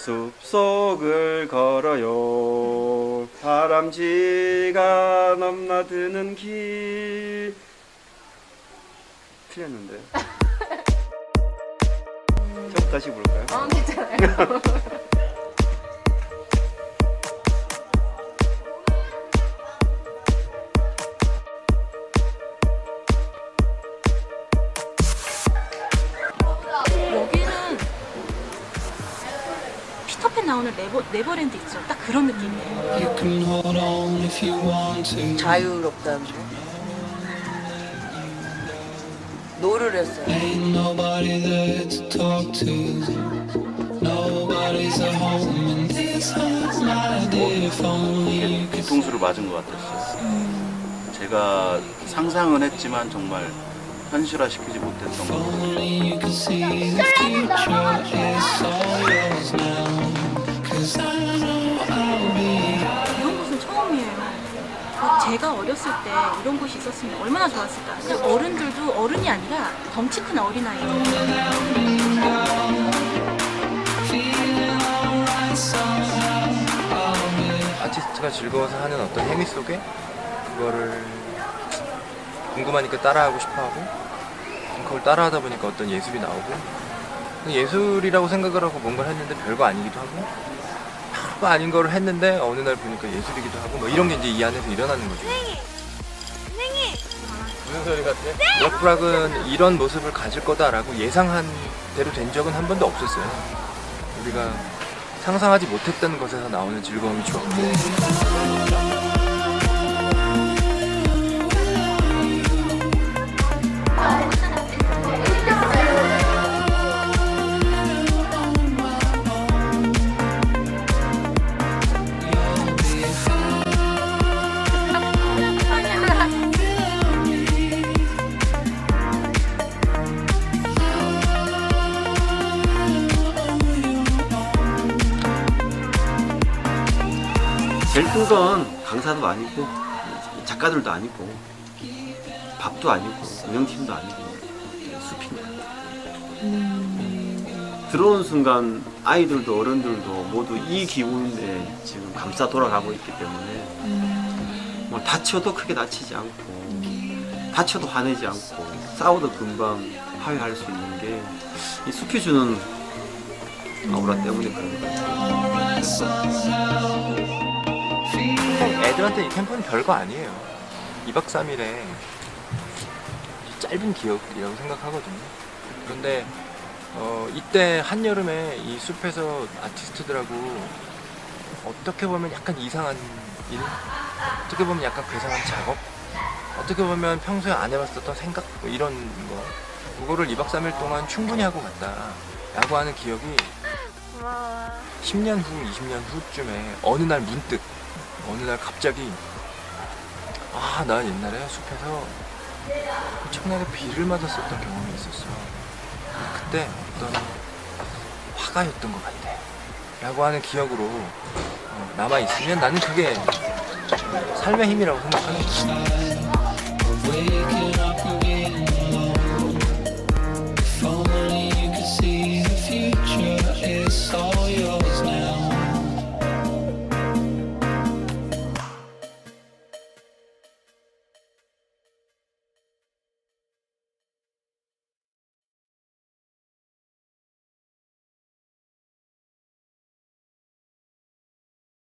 숲속을 걸어요 다람쥐가 넘나드는 길 틀렸는데 처음 다시 부를까요? 어, 괜찮아요. 피터팬 나오는 네버, 네버랜드 있죠. 딱 그런 느낌이에요. You can hold on if you want to. 자유롭다는데 노를 했어요. Ain't nobody there to talk to. Nobody's at home in this house. My dear, if only you could 뒤통수를 맞은 것 같았어요. 제가 상상은 했지만 정말 현실화시키지 못했던 be. 이런 곳은 처음이에요. 그 제가 어렸을 때 이런 곳이 있었으면 얼마나 좋았을까. 그 어른들도 어른이 아니라 덩치 큰 어린아이들. 아티스트가 즐거워서 하는 어떤 행위 속에 그거를 궁금하니까 따라하고 싶어하고 그걸 따라하다 보니까 어떤 예술이 나오고 예술이라고 생각을 하고 뭔가를 했는데 별거 아니기도 하고 별거 아닌 거를 했는데 어느 날 보니까 예술이기도 하고 뭐 이런 게 이제 이 안에서 일어나는 거죠. 무슨 소리 같아? 럭브락은 이런 모습을 가질 거다라고 예상한 대로 된 적은 한 번도 없었어요. 우리가 상상하지 못했던 것에서 나오는 즐거움이 좋았고 제일 큰 건 강사도 아니고 작가들도 아니고 밥도 아니고 운영팀도 아니고 숲인 것 같아요. 들어온 순간 아이들도 어른들도 모두 이 기운에 지금 감싸 돌아가고 있기 때문에 뭐 다쳐도 크게 다치지 않고 다쳐도 화내지 않고 싸워도 금방 화해할 수 있는 게 이 숲이 주는 아우라 때문에 그런 것 같아요. 애들한테 이 캠프는 별거 아니에요. 2박 3일에 짧은 기억이라고 생각하거든요. 그런데 어, 이때 한여름에 이 숲에서 아티스트들하고 어떻게 보면 약간 이상한 일? 어떻게 보면 약간 괴상한 작업? 어떻게 보면 평소에 안 해봤었던 생각? 뭐 이런 거. 그거를 2박 3일 동안 충분히 하고 갔다. 라고 하는 기억이 10년 후, 20년 후쯤에 어느 날 문득 어느 날 갑자기 아, 난 옛날에 숲에서 엄청나게 비를 맞았었던 경험이 있었어. 그때 어떤 화가였던 것 같아. 라고 하는 기억으로 어, 남아있으면 나는 그게 삶의 힘이라고 생각하는 up